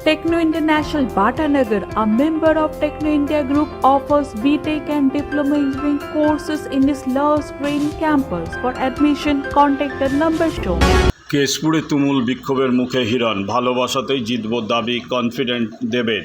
Techno International Bhatanagar, a member of Techno India Group, offers BTEC and Diploma Engineering courses in its Love Green campus. For admission, contact the number shown. কেশপুরে তুমুল বিক্ষোভের মুখে হিরণ ভালোবাসাতেই জিতব দাবি confident দেবের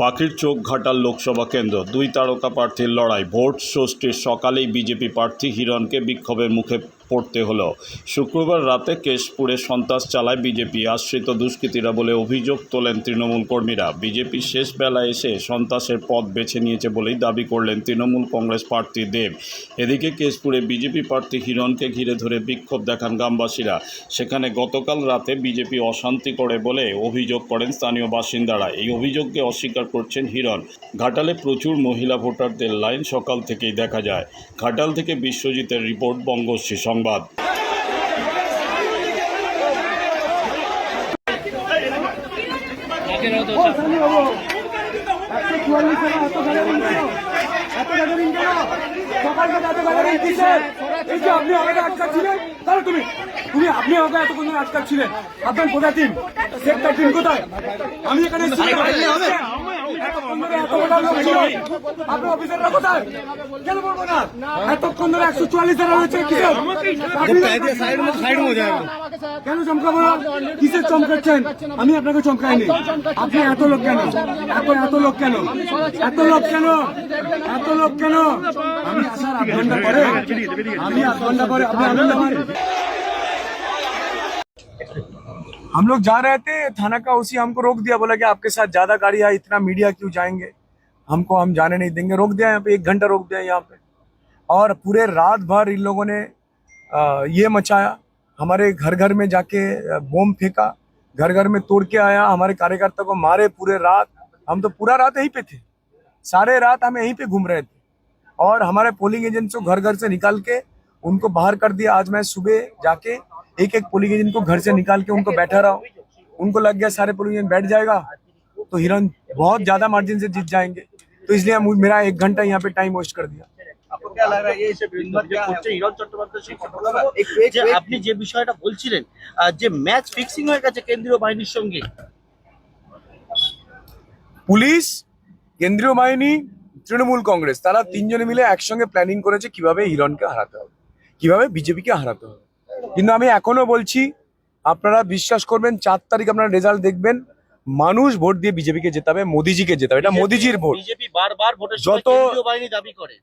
পাখির চোখ ঘাটাল লোকসভা কেন্দ্র দুই তারকা প্রার্থীর লড়াই ভোট ষষ্ঠীর সকালেই বিজেপি প্রার্থী হিরণকে বিক্ষোভের মুখে পড়তে হলো। শুক্রবার রাতে কেশপুরে সন্ত্রাস চালায় বিজেপি। আশ্রিত দুষ্কৃতীরা বলে অভিযোগ তোলেন তৃণমূল কর্মীরা। বিজেপি শেষ বেলায় এসে সন্ত্রাসের পথ বেছে নিয়েছে বলেই দাবি করলেন তৃণমূল কংগ্রেস প্রার্থী দেব। এদিকে কেশপুরে বিজেপি প্রার্থী হিরণকে ঘিরে ধরে বিক্ষোভ দেখান গ্রামবাসীরা। সেখানে গতকাল রাতে বিজেপি অশান্তি করে বলে অভিযোগ করেন স্থানীয় বাসিন্দারা। এই অভিযোগকে অস্বীকার করছেন হিরণ। ঘাটালে প্রচুর মহিলা ভোটারদের লাইন সকাল থেকেই দেখা যায়। ঘাটাল থেকে বিশ্বজিতের রিপোর্ট বঙ্গশ্রী সংবাদ। এই যে আপনি আমাকে আটকাচ্ছিলেন তাহলে তুমি তুমি আপনি আমাকে এতক্ষণ আটকাচ্ছিলেন আপনার কোথায় টিম সেক্টর টিম কোথায় আমি এখানে এতক্ষণ ধরে এত বড় লোক ছিল। আপনার অফিসাররা কোথায়? কেন বলব না? এতক্ষণ ধরে একশো চুয়াল্লিশ ধারা রয়েছে কিসের কেন চমকাবো না? কিসের চমকাচ্ছেন? আমি আপনাকে চমকাইনি। আপনি এত লোক কেন? এত এত লোক কেন? এত লোক কেন? এত লোক কেন? আমি আসার আধ ঘণ্টা পরে আমি আধ ঘণ্টা পরে আপনি আনন্দ हम लोग जा रहे थे, थाना का उसी हमको रोक दिया, बोला कि आपके साथ ज़्यादा गाड़ी है इतना मीडिया क्यों जाएँगे? हमको हम जाने नहीं देंगे, रोक दिया यहाँ पे, एक घंटा रोक दिया यहाँ पे। और पूरे रात भर इन लोगों ने ये मचाया, हमारे घर घर में जाके बम फेंका घर घर में तोड़ के आया, हमारे कार्यकर्ता को मारे पूरे रात। हम तो पूरा रात यहीं पे थे, सारे रात हम यहीं पे घूम रहे थे। और हमारे पोलिंग एजेंट्स को घर घर से निकाल के, उनको बाहर कर दिया। आज मैं सुबह जाके एक एक पोलिंग एजेंट को घर से निकाल के उनको बैठा रहा हूं। उनको लग गया सारे पोलिंग एजेंट बैठ जाएगा तो हिरन बहुत ज्यादा मार्जिन से जीत जाएंगे तो इसलिए हम मेरा एक घंटा यहाँ पे टाइम वेस्ट कर दिया आपको क्या लग रहा है ये इसे অভিযোগ করছে হিরণ চট্টোপাধ্যায় সেই ঘটনা যে আপনি যে বিষয়টা বলছিলেন আহ, যে ম্যাচ ফিক্সিং হয়ে গেছে কেন্দ্রীয় বাহিনীর সঙ্গে পুলিশ কেন্দ্রীয় বাহিনী তৃণমূল কংগ্রেস তারা তিনজনে মিলে একসঙ্গে প্ল্যানিং করেছে কিভাবে হিরণকে হারাতে হবে কিভাবে বিজেপিকে হারাতে হবে কিন্তু আমি এখনও বলছি আপনারা বিশ্বাস করবেন চার তারিখ আপনারা রেজাল্ট দেখবেন মানুষ ভোট দিয়ে বিজেপিকে জেতাবে মোদিজিকে জেতাবে। এটা মোদিজির ভোট। বিজেপি বারবার ভোটের যত- বাহিনী দাবি করে।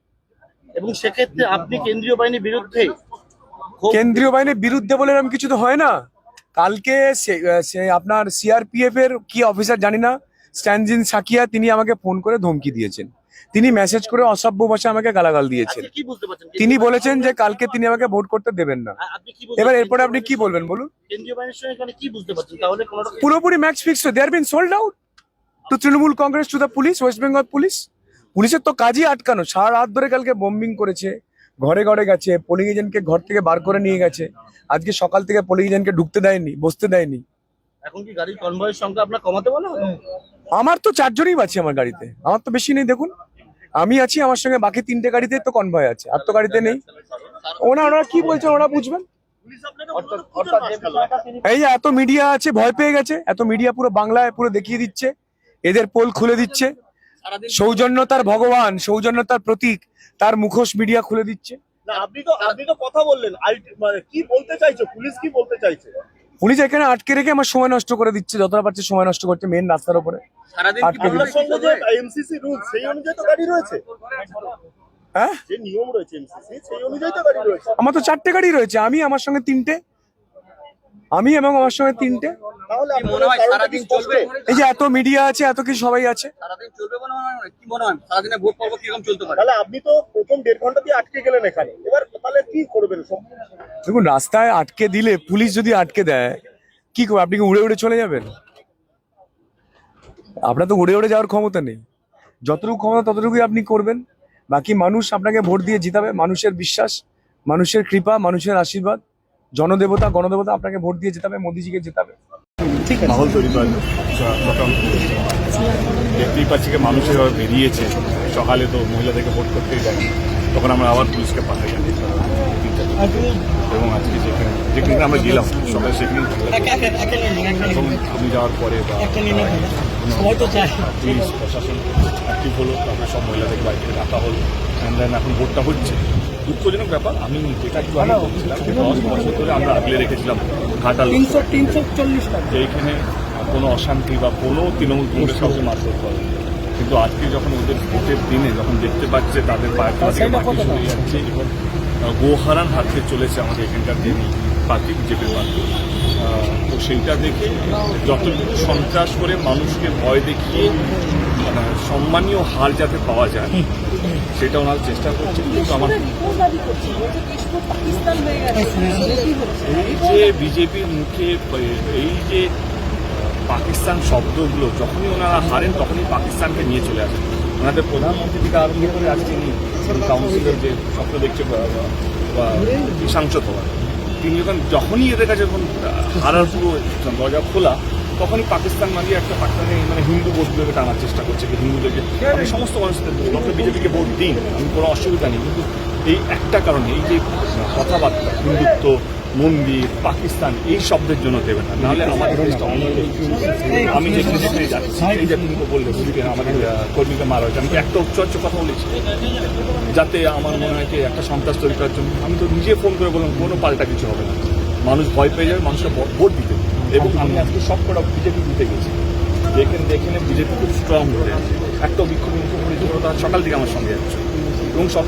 এবং সেক্ষেত্রে আপনি কেন্দ্রীয় বাহিনীর বিরুদ্ধে কেন্দ্রীয় বাহিনীর বিরুদ্ধে বলে এরকম কিছু তো হয় না। কালকে সে- সে আপনার সিআরপিএফ এর কি অফিসার জানি না স্ট্যানজিন সাকিয়া তিনি আমাকে ফোন করে ধমকি দিয়েছেন। তিনি মেসেজ করে অসভ্য ভাষায় আমাকে গালাগাল দিয়েছেন। পারছেন? তিনি বলেছেন যে কালকে তিনি আমাকে ভোট করতে দেবেন না। এবার এরপরে আপনি কি বলবেন বলুন? পুরোপুরি match fix they are been sold out to Trinamool Congress to the police West Bengal police পুলিশের তো কাজই আটকানো। সারা রাত ধরে কালকে বোম্বিং করেছে ঘরে ঘরে গেছে পোলিং এজেন্টকে ঘর থেকে বার করে নিয়ে গেছে। আজকে সকাল থেকে পোলিং এজেন্টকে ঢুকতে দেয়নি বসতে দেয়নি। এখন কি গাড়ির কনভয়ের সংখ্যা আপনার কমাতে বলা আমার তো চারজনই আছে আমার গাড়িতে। আমার তো বেশি নেই দেখুন। আমি আছি, আমার সঙ্গে বাকি তিনটে গাড়িতে তো কনভয় আছে, আর তো গাড়িতে নেই। ওনা, ওনারা কি বলছেন ওরা বুঝবেন? এই এত মিডিয়া আছে, ভয় পেয়ে গেছে, এত মিডিয়া পুরো বাংলায় পুরো দেখিয়ে দিচ্ছে, এদের পোল খুলে দিচ্ছে। সৌজন্যতার ভগবান, সৌজন্যতার প্রতীক, তার মুখোশ মিডিয়া খুলে দিচ্ছে। আপনি তো আপনি তো কথা বললেন মানে কি বলতে চাইছো, পুলিশ কি বলতে চাইছে? পুলিশ এখানে আটকে রেখে আমার সময় নষ্ট করে দিচ্ছে যতটা পারছে সময় নষ্ট করছে মেন রাস্তার উপরে। আটকে আপনার দিচ্ছে। সঙ্গে যে এমসিসি রুল সেই অনুযায়ী তো গাড়ি রয়েছে। হ্যাঁ? যে নিয়ম রয়েছে এমসিসি সেই অনুযায়ী তো গাড়ি রয়েছে। আমার তো চারটে গাড়ি রয়েছে আমি আমার সঙ্গে তিনটে। আমি এবং আমার সঙ্গে তিনটে। মনে হয়? এই যে এত মিডিয়া আছে এত কি সবাই আছে। সারাদিন চলবে কি সারাদিনে ভোট পর্ব কীরকম চলতে পারে? তাহলে আপনি তো প্রথম দেড় ঘণ্টা দিয়ে আটকে গেলেন এখানে। এবার কি করবেন? দেখুন রাস্তায় আটকে দিলে পুলিশ যদি আটকে দেয় কি করবে? আপনি কি উড়ে উড়ে চলে যাবেন? আপনার তো উড়ে উড়ে যাওয়ার ক্ষমতা নেই। যতটুকু ক্ষমতা ততটুকুই আপনি করবেন। বাকি মানুষ আপনাকে ভোট দিয়ে জিতাবে। মানুষের বিশ্বাস মানুষের কৃপা মানুষের আশীর্বাদ জনদেবতা গণদেবতা আপনাকে ভোট দিয়ে জেতাবে মোদিজিকে জেতাবে। মাহল তৈরি করেন দেখতেই পাচ্ছি যে মানুষ এভাবে বেরিয়েছে। সকালে তো মহিলাদেরকে ভোট করতেই দেয় তখন আমরা আবার পুলিশকে পাঠাই। এবং আজকে যেখানে যেখানে আমরা গেলাম সকালে সেখানে এবং আমি যাওয়ার পরে বা পুলিশ প্রশাসন অ্যাক্টিভ হলো তারপরে সব মহিলাদের বাড়ি থেকে ডাকা হলো। অ্যান্ড দেন এখন ভোটটা হচ্ছে। দুঃখজনক ব্যাপার আমি যেটা একটু আগে বলছিলাম দশ বছর ধরে আমরা আগলে রেখেছিলাম ঘাটাল। তিনশো তিনশো চল্লিশটা যে এইখানে কোনো অশান্তি বা কোনো তৃণমূল কংগ্রেস কাউকে মারধর করে কিন্তু আজকে যখন ওদের ভোটের দিনে যখন দেখতে পাচ্ছে তাদের পায়ের মাটি যাচ্ছে এবং গোহারান হাতে চলেছে আমাদের এখানকার যে পার্টি বিজেপির পার্টি তো সেইটা দেখে যতটুকু সন্ত্রাস করে মানুষকে ভয় দেখিয়ে মানে সম্মানীয় হার যাতে পাওয়া যায় সেটা ওনারা চেষ্টা করছে কিন্তু আমার এই যে বিজেপির মুখে এই যে পাকিস্তান শব্দগুলো যখনই ওনারা হারেন তখনই পাকিস্তানকে নিয়ে চলে আসেন। ওনাদের প্রধানমন্ত্রী থেকে আরম্ভ করে আজকে কাউন্সিলের যে স্বপ্ন দেখছে বা- সাংসদ হওয়ার, তিনি যখন, যখনই এদের কাছে যখন হারার পুরো দরজা খোলা, তখনই পাকিস্তান মানে একটা পাকিস্তানে মানে হিন্দু ভোটগুলোকে টানার চেষ্টা করছে হিন্দুদেরকে আমি সমস্ত মানুষদের ডক্টর বিজেপিকে ভোট দিন, আমি কোনো অসুবিধা নেই, কিন্তু এই একটা কারণে, এই যে কথাবার্তা, হিন্দুত্ব মন্দির পাকিস্তান এই শব্দের জন্য দেবে না। নাহলে আমাদের দেশটা অনেক আমি যেখানে যেখানে যাচ্ছি এই যে তুমি বললে আমাদের কর্মীকে মারা হয়েছে। আমি একটা উচ্চ কথা বলেছি। যাতে আমার মনে হয় যে একটা সন্ত্রাস তৈরি করার জন্য আমি তো নিজে ফোন করে বললাম কোনো পাল্টা কিছু হবে না। মানুষ ভয় পেয়ে যাবে মানুষকে ভোট দিতে। এবং আমি আজকে সব কটা বিজেপি দিতে গেছি। দেখেন দেখেন বিজেপি খুব স্ট্রং হয়ে একটা বিক্ষোভ বিক্ষোভ করেছে ওরা সকাল থেকে আমার সঙ্গে যাচ্ছে। এবং শত